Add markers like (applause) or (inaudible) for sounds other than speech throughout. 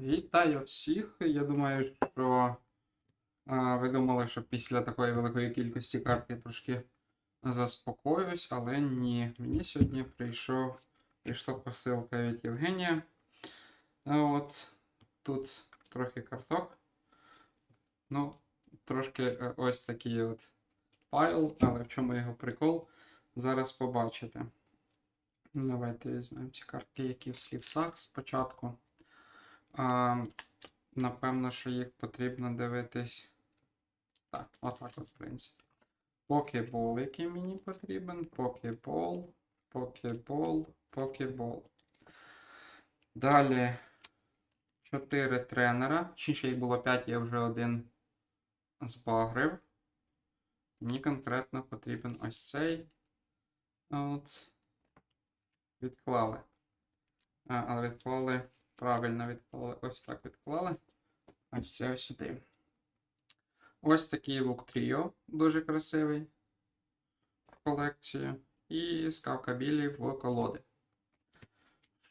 Вітаю всіх. Я думаю, що а, ви думали, що після такої великої кількості карт я трошки заспокоюсь, але ні. Мені сьогодні прийшов, прийшла посилка від Євгенія. А От тут трохи карток. Ну, трошки е, ось такий от файл, але в чому його прикол? Зараз побачите. Давайте візьмемо ці картки, які в слівсах спочатку. А, напевно, що їх потрібно дивитись. Так, отак от, в принципі. Покебол, який мені потрібен. Покебол, покебол, покебол. Далі 4 тренера. Чи ще їх було 5, я вже один збагрив. Мені конкретно потрібен ось цей. От. Відклали. А, але відклали. Правильно відклали. Ось так відклали. Ось ось сюди. Ось такий лук тріо, дуже красивий в колекцію. І скавка білі в колоди.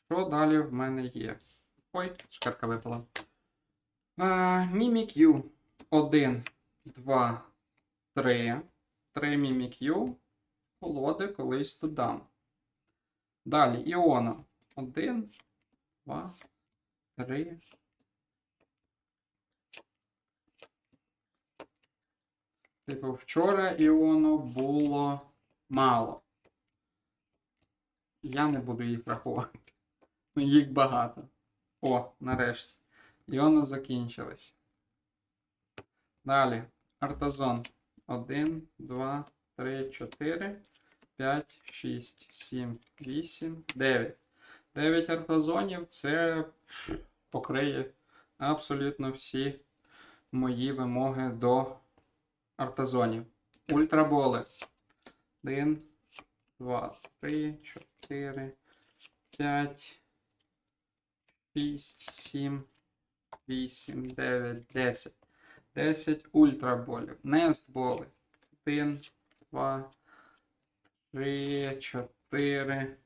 Що далі в мене є? Ой, шкарка випала. Мімік Ю. 1, 2, 3. 3 Мімік Колоди колись додам. Далі Іона. 1, 2, Три. Типу, вчора Іону було мало. Я не буду їх рахувати. Ну, Їх багато. О, нарешті. Іону закінчились. Далі. Артазон. 1, 2, 3, 4, 5, 6, 7, 8, 9. 9 артазонів це покриє абсолютно всі мої вимоги до артазонів. Ультраболи. 1, 2, 3, 4, 5, 6, 7, 8, 9, 10. 10 ультраболів. Нестболи. 1, 2, 3, 4,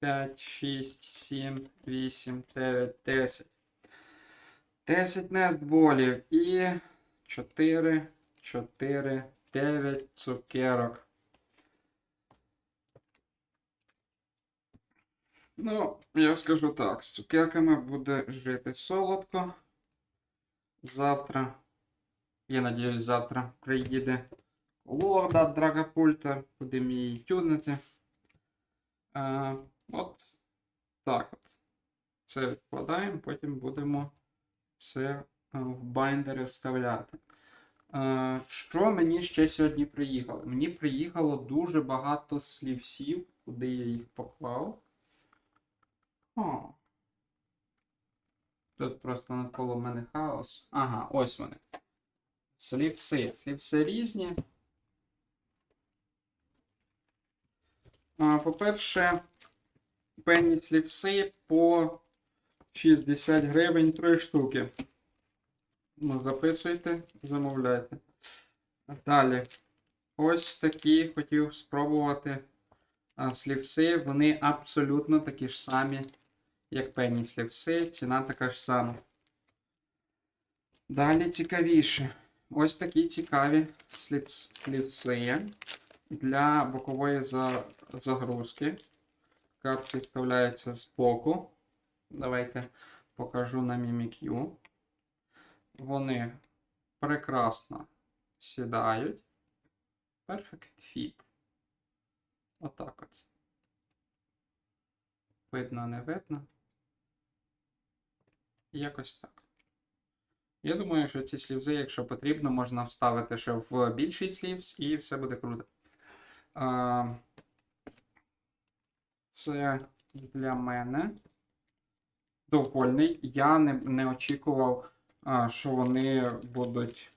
5, 6, 7, 8, 9, 10. 10 нестболів і 4, 4, 9 цукерок. Ну, я скажу так, з цукерками буде жити солодко. Завтра, я надіюсь, завтра приїде лорда Драгопульта, будемо її тюнити. От так от. Це відкладаємо, потім будемо це е, в байндери вставляти. Е, Що мені ще сьогодні приїхало? Мені приїхало дуже багато слівсів, куди я їх поклав. О. Тут просто навколо мене хаос. Ага, ось вони. Слівси. Слівси різні. По-перше, пенні слівси по 60 гривень 3 штуки. Ну, записуйте, замовляйте. Далі. Ось такі хотів спробувати а, слівси. Вони абсолютно такі ж самі, як пенні слівси. Ціна така ж сама. Далі цікавіше. Ось такі цікаві слівс- слівси для бокової загрузки. Картки вставляються з боку. Давайте покажу на Mimikyu. Вони прекрасно сідають. Perfect fit. Отак от. Видно, не видно. Якось так. Я думаю, що ці слівзи, якщо потрібно, можна вставити ще в більший слівс і все буде круто. Це для мене довольний. Я не, не очікував, що вони будуть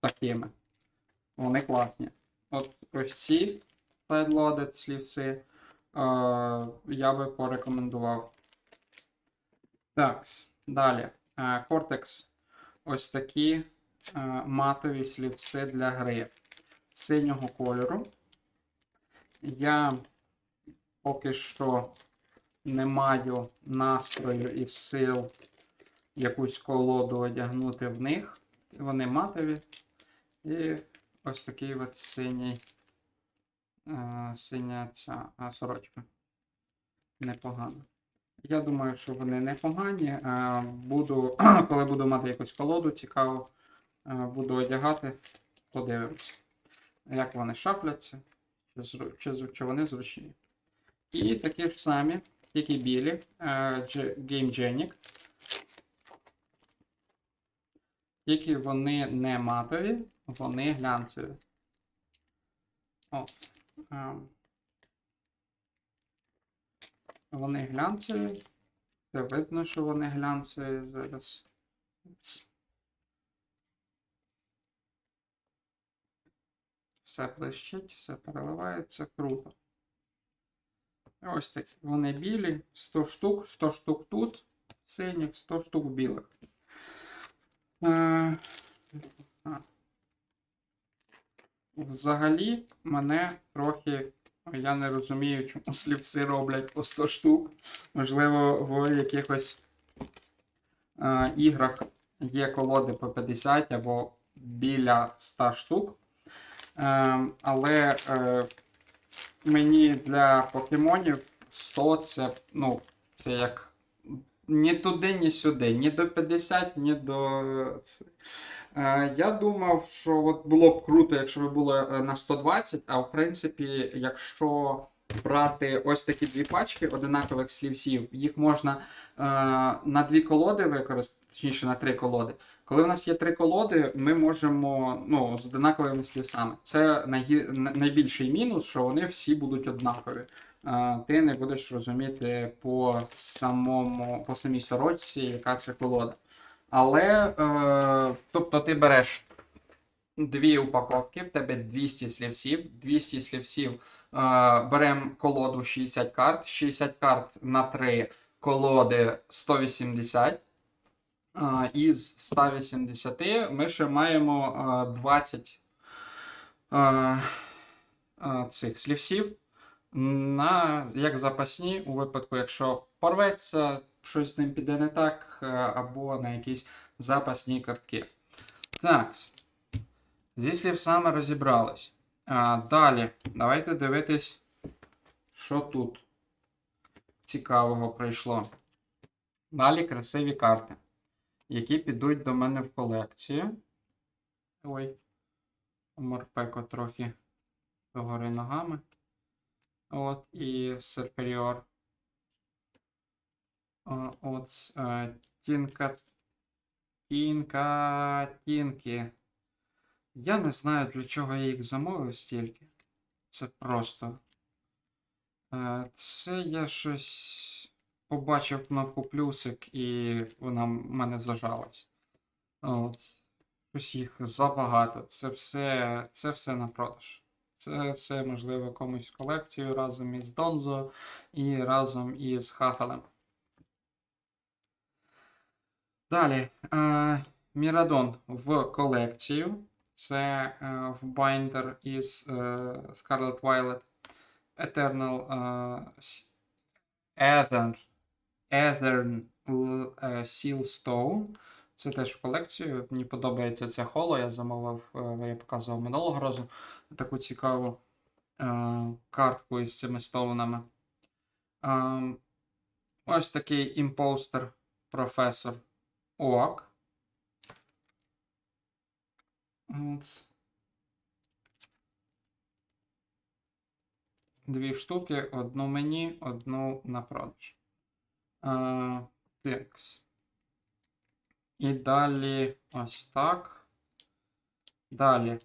такими. Вони класні. От ось ці sideloaded слівси а, я би порекомендував. Так, далі. Cortex. Ось такі а, матові слівси для гри синього кольору. Я поки що не маю настрою і сил якусь колоду одягнути в них. Вони матові. І ось такий от синій, е, синя ця сорочка. Непогано. Я думаю, що вони непогані. Е, Буду, (clears throat) коли буду мати якусь колоду цікаву, е, буду одягати, подивимося, як вони шапляться, чи, чи, чи вони зручні. І такі ж самі, тільки білі, е, Game Genic. Тільки вони не матові, вони глянцеві. Ем. Вони глянцеві. Це видно, що вони глянцеві зараз. Все блищить, все переливається круто. Ось такі. Вони білі, 100 штук, 100 штук тут, синіх, 100 штук білих. Е. Взагалі, мене трохи. Я не розумію, чому сліпси роблять по 100 штук. Можливо, в якихось е, іграх є колоди по 50 або біля 100 штук. Е, але е, мені для покемонів 100 це, ну, це як ні туди, ні сюди, ні до 50, ні до. Е, Я думав, що от було б круто, якщо б було е, на 120, а в принципі, якщо брати ось такі дві пачки одинакових слівсів, їх можна е, на дві колоди використати, точніше на три колоди. Коли в нас є три колоди, ми можемо ну, з одинаковими слівсами. Це найбільший мінус, що вони всі будуть однакові. Е, Ти не будеш розуміти по самому, по самій сорочці, яка це колода. Але, е, тобто, ти береш дві упаковки, в тебе 200 слівсів, 200 слівсів, е, беремо колоду 60 карт, 60 карт на 3 колоди 180. Із 180 ми ще маємо е, 20 е, е, цих слівсів на, як запасні, у випадку, якщо порветься, щось з ним піде не так, е, або на якісь запасні картки. Так. Зі слівсами розібрались. Далі, давайте дивитись, що тут цікавого прийшло. Далі красиві карти, які підуть до мене в колекцію. Ой, морпеко трохи догори ногами. От, і. О, От, е, Тінка. Тінка. Тінки. Я не знаю, для чого я їх замовив стільки. Це просто. Е, Це я щось побачив кнопку плюсик і вона в мене зажалась. От. Їх забагато. Це все, це все на продаж. Це все можливо комусь в колекцію разом із Донзо і разом із Хахалем. Далі. Е, Мірадон в колекцію. Це е, в binder із е, Scarlet Violet. Eternal е, Ethern е, Seal Stone. Це теж в колекцію. Мені подобається ця холо. Я замовив, е, я показував минулого разу таку цікаву е, картку із цими стоунами. Ось такий імпостер професор Оак. От. Дві штуки, одну мені, одну на продаж. Е, текс. І далі ось так. Далі.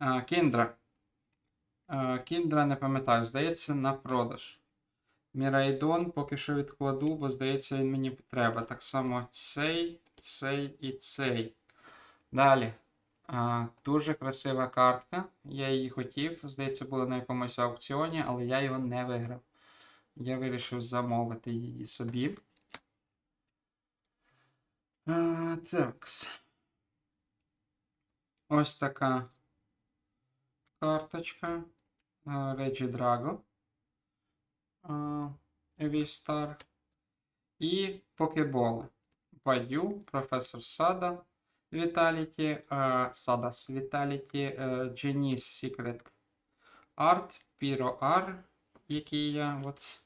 Е, Кіндра. Е, Кіндра не пам'ятаю, здається, на продаж. Мірайдон поки що відкладу, бо здається, він мені треба. Так само цей, цей і цей. Далі. Дуже красива картка. Я її хотів. Здається, була на якомусь аукціоні, але я його не виграв. Я вирішив замовити її собі. А, такс. Ось така карточка. Реджі Драго. V-Star. І покеболи. Баю, професор Сада, е, Садас Vitality, е, Genius Secret Art, Pyro R, який я от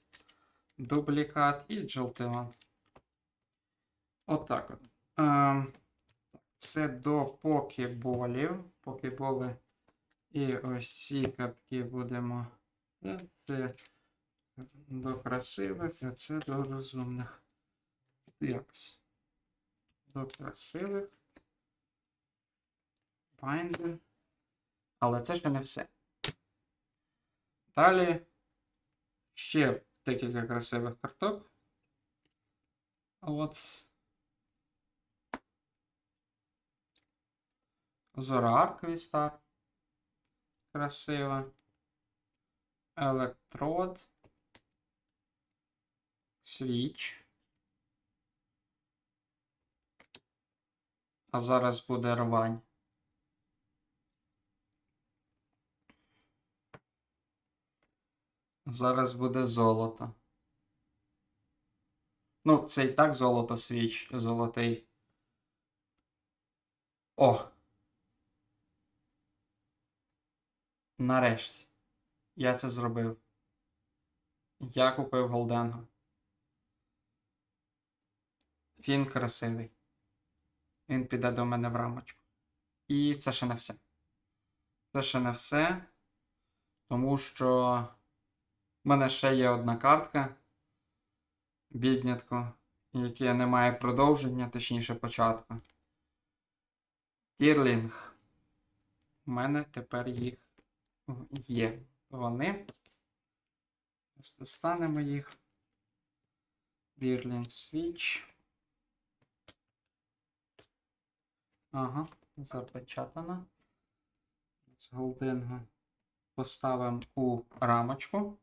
дублікат, і Джолтеон. Отак от. Ем, Це до покеболів. Покеболи. І ось ці картки будемо. е, Це до красивих, а це до розумних. Якс. До красивих. Binder. Але це ще не все. Далі ще декілька красивих карток. От. Зора Арквістар. Красива. Електрод. Свіч. А зараз буде рвань. Зараз буде золото. Ну, це і так золото свіч, золотий. О! Нарешті. Я це зробив. Я купив Голденго. Він красивий. Він піде до мене в рамочку. І це ще не все. Це ще не все. Тому що в мене ще є одна картка. Біднятко, яке не має продовження, точніше початку. Тірлінг. У мене тепер їх є. Вони. Достанемо їх. Дірлінг Switch. Ага, запечатано. З голдингу поставимо у рамочку.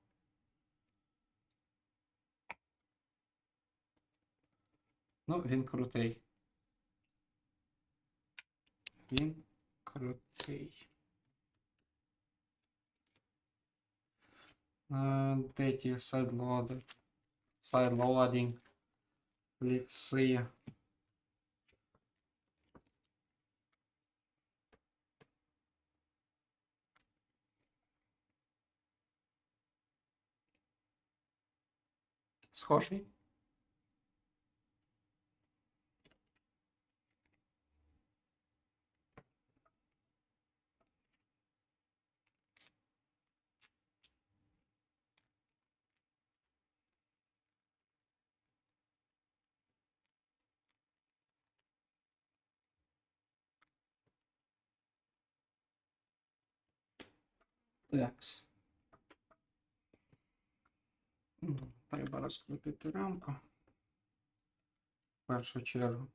Ну, він крутий. Він крутий. Е, Де ті сайдлоди? Сайдлодінг. Флікси. Схожий. Такс. Треба розкрутити рамку. В першу чергу.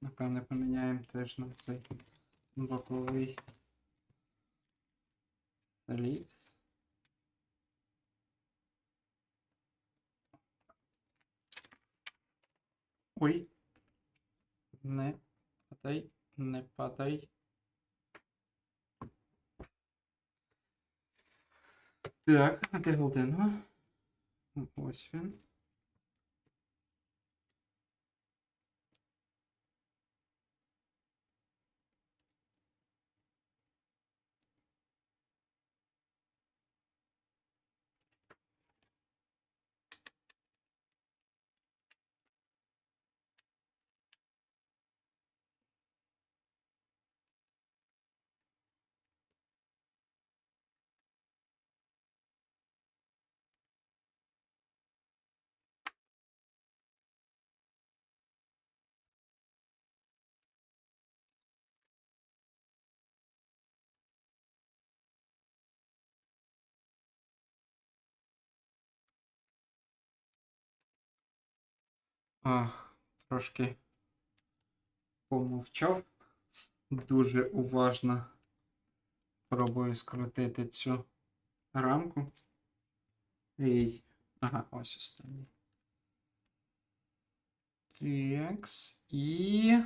Напевне, поміняємо теж на цей боковий ліс. Ой. Не падай, не падай. Так, а де Голденго? Ось він. Ах, трошки помовчав. Дуже уважно пробую скрутити цю рамку. І... Ага, ось останній. Текс. І.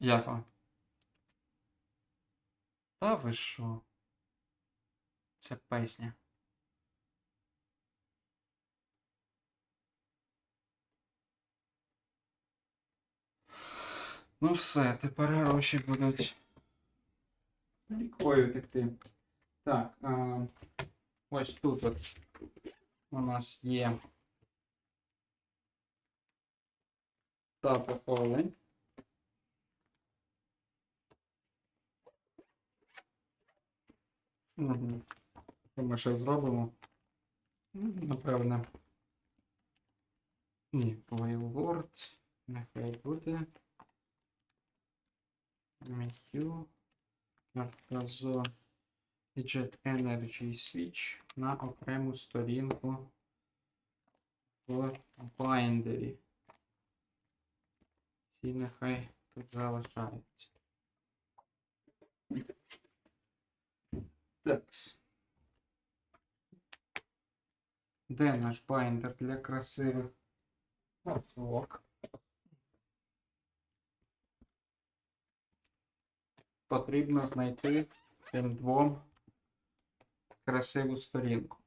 Як вам? Та ви що? Це песня. Ну все, тепер гроші будуть лікою текти. Так, а, ось тут от у нас є тато олень. Угу. Ми ще зробимо? Напевне. Ні, Wayward. Нехай буде. Газон і Jet Energy Switch на окрему сторінку в байндері. Ці нехай тут залишаються. Такс. Де наш байндер для красивих фоток? Потрібно знайти цим двом красиву сторінку.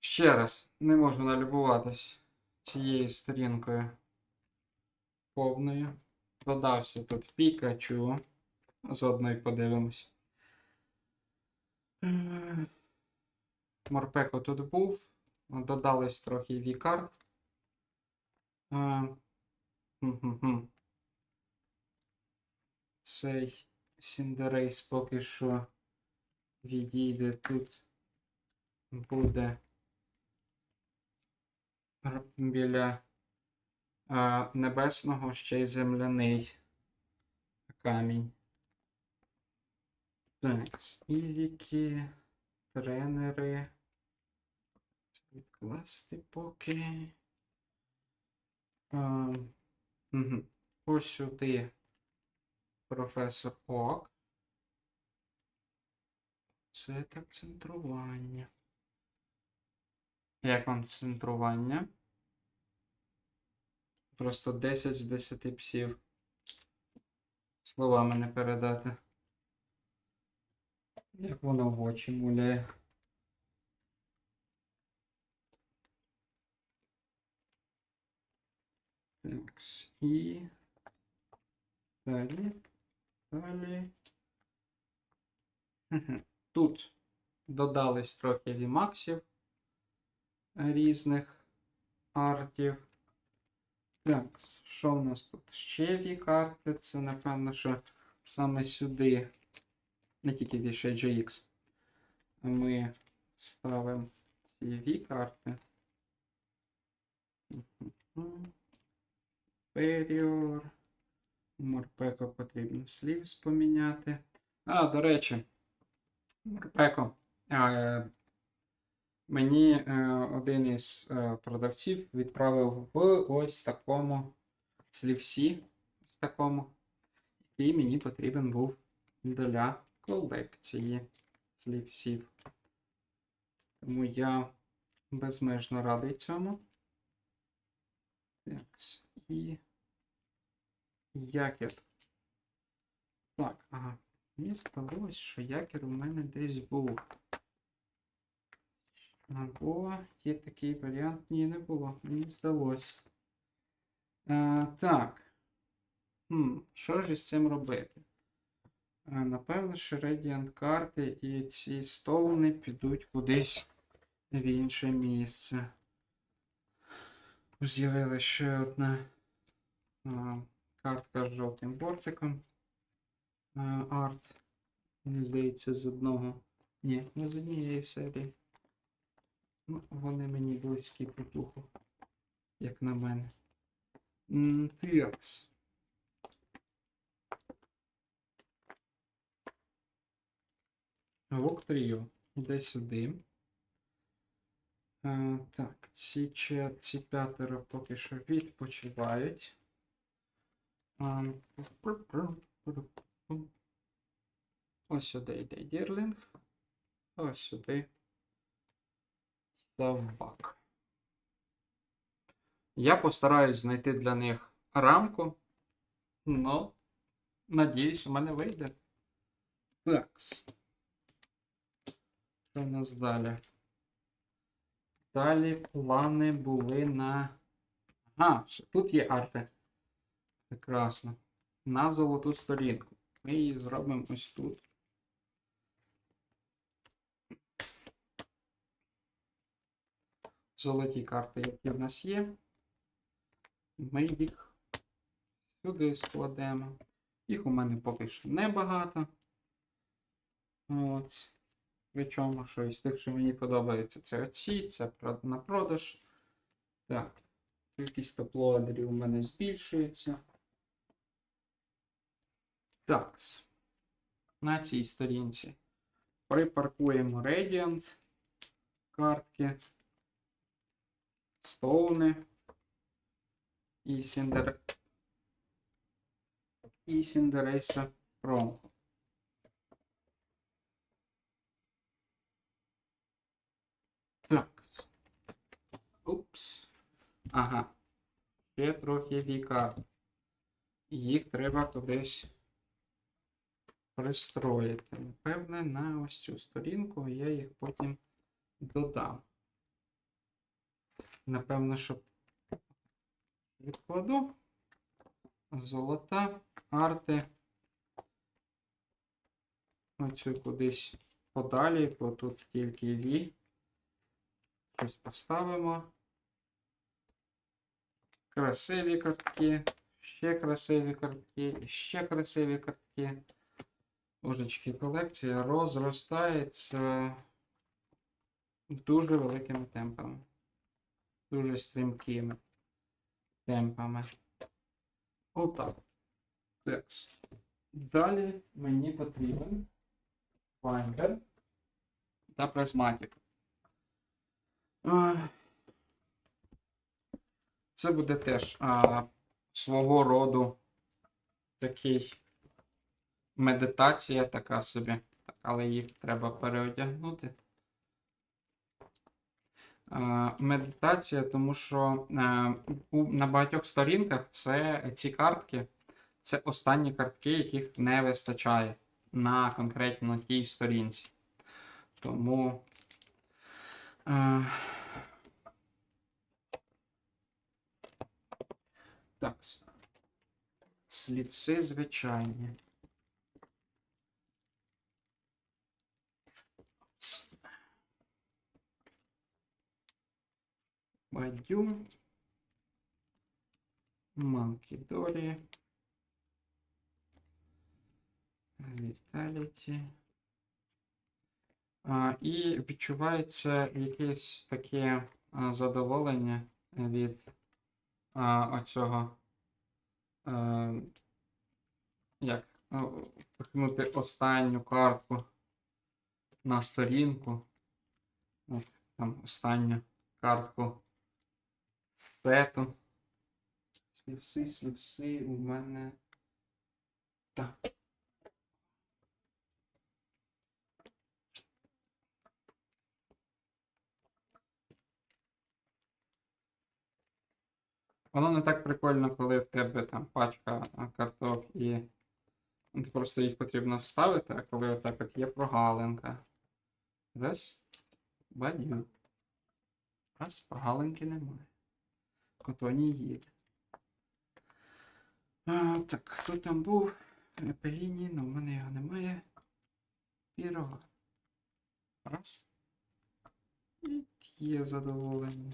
Ще раз, не можу налюбуватись цією сторінкою повною. Додався тут Пікачу. Заодно й подивимось. Морпеко тут був. Додались трохи V-карт. Цей Сіндерейс поки що відійде тут. Буде біля е, небесного ще й земляний камінь. Так, івіки, тренери. Відкласти поки. А, угу. Ось сюди професор Ок. Це так центрування. Як вам центрування? Просто 10 з 10 псів. Словами не передати. Як воно в очі муляє. Так, і далі. Далі. Тут додались трохи вімаксів різних артів. Так, що в нас тут? Ще ві карти. Це, напевно, що саме сюди, не тільки ще GX, ми ставимо ці ві карти. Superior. Морпеко потрібно слів споміняти. А, до речі, Морпеко. Е, мені е, один із е, продавців відправив в ось такому слівсі, ось такому, який мені потрібен був для колекції слівсів. Тому я безмежно радий цьому. Так, і якір. Так, ага. Мені здалось, що якір у мене десь був. Або є такий варіант. Ні, не було. Мені здалось. Е, так. Хм, що ж із цим робити? Е, напевно, що Radiant карти і ці стоуни підуть кудись в інше місце. З'явилася ще одна а, картка з жовтим бортиком. Арт. Мені здається, з одного. Ні, не з однієї серії. Ну, вони мені близькі по духу, як на мене. М, Тиркс. Вок Тріо. Іде сюди. А, так, ці, ці п'ятеро поки що відпочивають. А, Ось сюди йде Дірлінг. Ось сюди. Завбак. Я постараюсь знайти для них рамку Ну, надіюсь, у мене вийде. Так. Що у нас далі? Далі плани були на. Ага, тут є арти. Прекрасно. На золоту сторінку. Ми її зробимо ось тут. Золоті карти, які в нас є. Ми їх сюди складемо. Їх у мене поки що небагато. От. Причому, що із тих, що мені подобається, це оці, це на продаж. Так. Кількість топ-лоадерів у мене збільшується. Так. На цій сторінці припаркуємо Radiant картки, Стоуни і Сіндер... і Сіндерейса Промко. Так. Упс. Ага. Ще трохи віка. Їх треба кудись пристроїти. Напевне, на ось цю сторінку я їх потім додам. Напевно, що відкладу. Золота, арти. Оцю кудись подалі, бо тут тільки ві. Щось поставимо. Красиві картки, ще красиві картки, ще красиві картки. Божечки, колекція розростається дуже великими темпами. Дуже стрімкими темпами. Отак. Текст. Далі мені потрібен Finder та. А, Це буде теж а, свого роду такий медитація така собі, але їх треба переодягнути. Медитація, тому що е, на багатьох сторінках це ці картки, це останні картки, яких не вистачає на конкретно тій сторінці. Тому. Е, Так. Сліпси звичайні. Бадю. Манкідорі. Віталіті. І відчувається якесь таке а, задоволення від а, оцього. А, як ну, останню картку на сторінку. От, там останню картку сету. Слівси, слівси у мене. Так. Воно не так прикольно, коли в тебе там пачка карток і ну, просто їх потрібно вставити, а коли отак от є прогалинка. Раз, бадю. Раз, прогалинки немає. Котоні їде. А, так, хто там був? Пеліні, ну в мене його немає. Пірога. Раз. І є задоволення.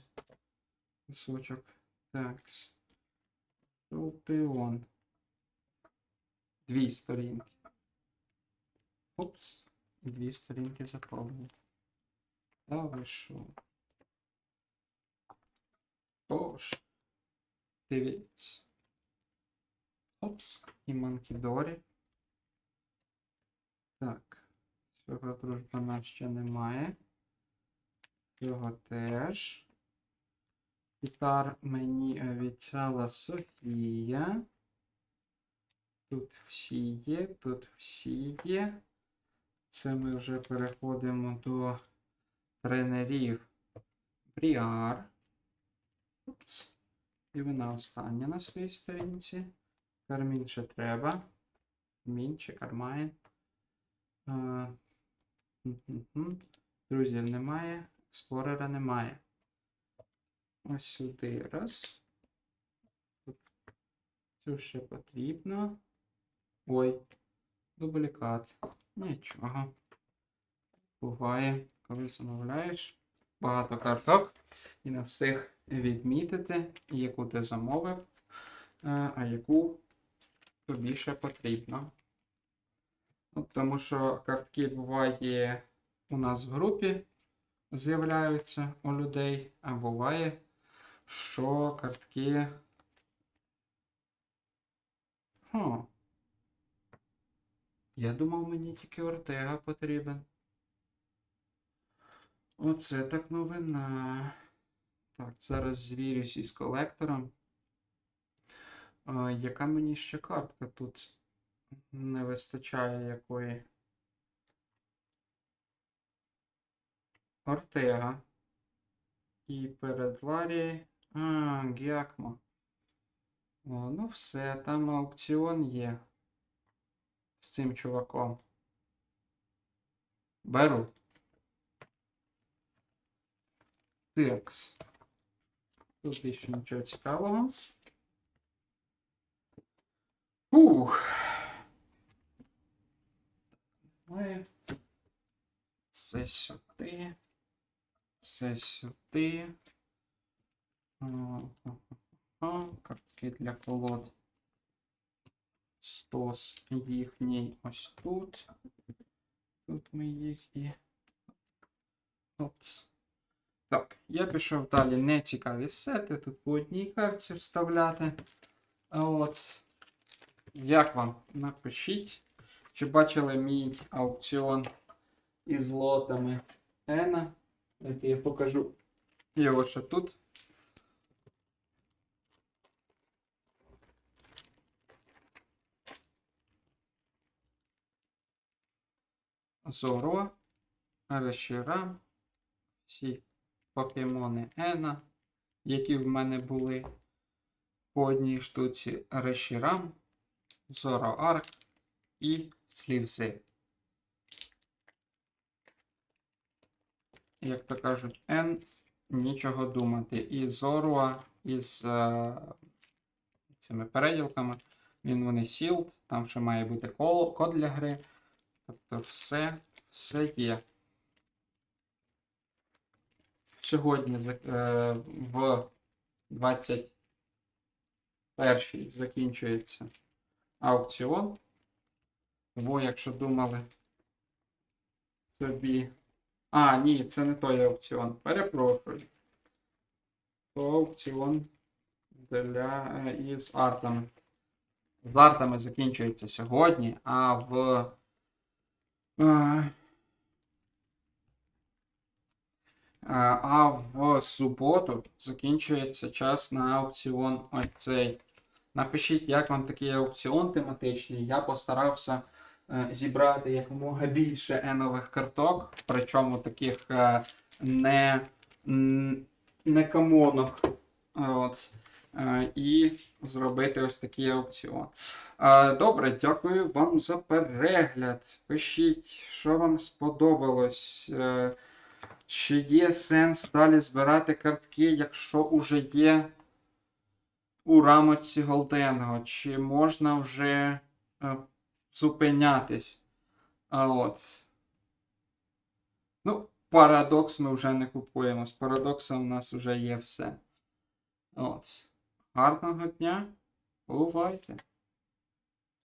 Кусочок. Так. Ротеон. Дві сторінки. Опс. Дві сторінки заповнені. Та ви що? Тож. Дивіться. Опс. І Манкідорі. Так. Цього дружбана ще немає. Цього теж. Гітар мені обіцяла Софія. Тут всі є, тут всі є. Це ми вже переходимо до тренерів Бріар. Упс. І вона остання на своїй сторінці. Кармін ще треба. Мін чи кармайн. Друзів немає. Експлорера немає. Ось сюди. Раз. Цю ще потрібно. Ой. Дублікат. Нічого. Буває, коли замовляєш багато карток і не встиг відмітити, яку ти замовив, е, а яку тобі ще потрібно. От тому що картки буває у нас в групі з'являються у людей, а буває, що картки. Хм. Я думав, мені тільки Ортега потрібен. Оце так новина. Так, зараз звірюсь із колектором. Яка мені ще картка тут не вистачає якої? Ортега. І перед Ларі. А, Гіакмо. О, ну все, там аукціон є. З цим чуваком. Беру. Текс. Тут більше нічого цікавого. Ух. Ми. Це сюди. Це сюди. Ага, Картки для колод. Стос їхній ось тут. Тут ми їх і. От. Так, я пішов далі не цікаві сети. Тут по одній карті вставляти. От. Як вам? Напишіть. Чи бачили мій аукціон із лотами Ена? Давайте я покажу його ще тут. Зоро, Решірам, всі покемони Ена, які в мене були по одній штуці Решірам, Зороарк і Слівзи. Як то кажуть, Н нічого думати. І Зоруа із е, цими переділками. Він вони сілд, там ще має бути кол- код для гри. Тобто все, все є. Сьогодні е, в 21 закінчується аукціон. Тому, якщо думали собі. А, ні, це не той аукціон. Перепрошую. То аукціон для е, із артами. З артами закінчується сьогодні, а в. е, Е, А в суботу закінчується час на аукціон ось. Напишіть, як вам такий аукціон тематичний. Я постарався е, зібрати якомога більше енових карток, причому таких е, не, не камонок. Е, От. Е, І зробити ось такий аукціон. Е, Добре, дякую вам за перегляд. Пишіть, що вам сподобалось. Чи є сенс далі збирати картки, якщо уже є у рамочці Голденго? Чи можна вже е, зупинятись? А от. Ну, парадокс ми вже не купуємо. З парадоксом у нас вже є все. От. Гарного дня. Бувайте!